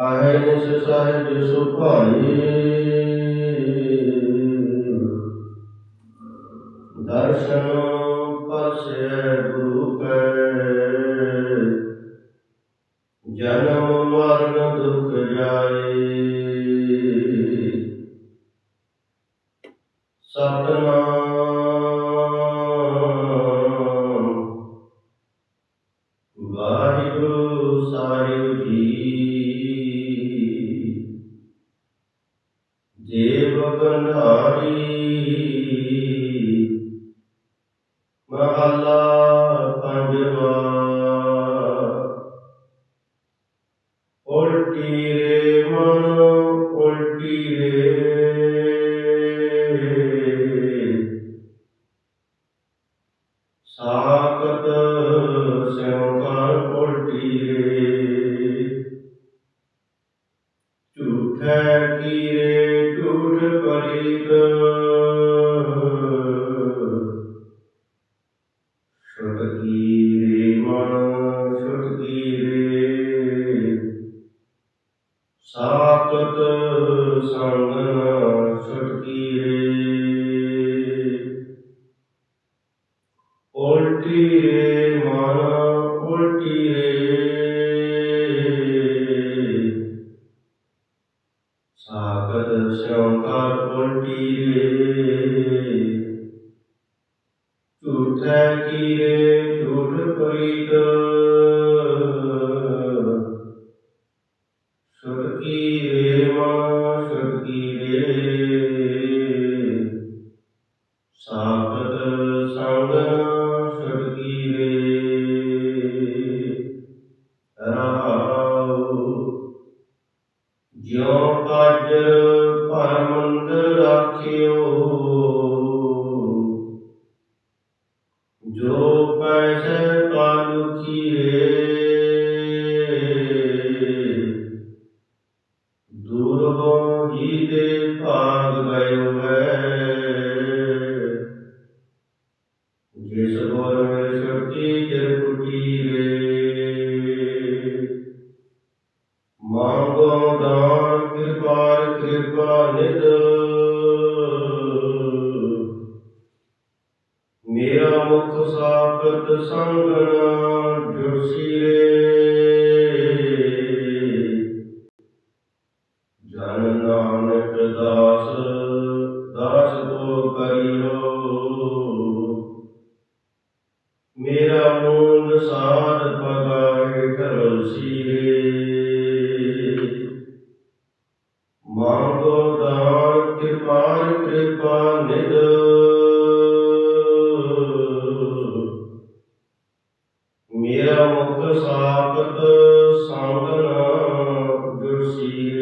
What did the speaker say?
ਆਏ ਨਿਸ ਸਹਿਜ ਸੁਭਾਈ ਜਨਮ ਮਰਨ ਦੁਖ ਜਾਏ। ਸਤਨਾਮ। ਵਾਹਿਗੁਰੂ ਸਾਹਿਬ ਜੀ। ਦੇਵ ਕੰਧਾਰੀ ਮਹੱਲਾ ਸਾਖਤ ਸਿਉ ਕਰ ਉਲਟੀ ਰੇ ਝੂਠੈ ਕੀਰੇ ਝੂਠ ਪਰੀਤ ਛੁਟ ਕੀਰੇ ਮਨ, ਛੁਟ ਕੀਰੇ। ਸਾਖਤ ਸੰਗ ਸਾਗਰ ਸ਼ੰਕਰ ਉਲਟੀ ਰੇ ਝੂਠੈ ਕੀਰੇ ਝੂਠ ਪਰੀਤ ਸੁਰਕੀ ਰੇ ਮਨ ਸੁਰਕੀ ਰੇ ਸਾਖਤ ਸੰਗ ਸੁਰਕੀ ਰੇ ਰਹਾਉ ਜਿਉ ਕਾਜ ਪਰਮੰਦ ਰਾਖਿਓ। ਜੋ ਪੈਸੇ ਕਾਲੂ ਰੇ ਮੰਗੋ ਦਾਨ ਕਿਰਪਾਲ ਕਿਰਪਾ ਨਿਦ ਮੇਰਾ ਮੁਖ ਸਾਖਤ ਸੰਗਨ ਗੁਰਸੀਲ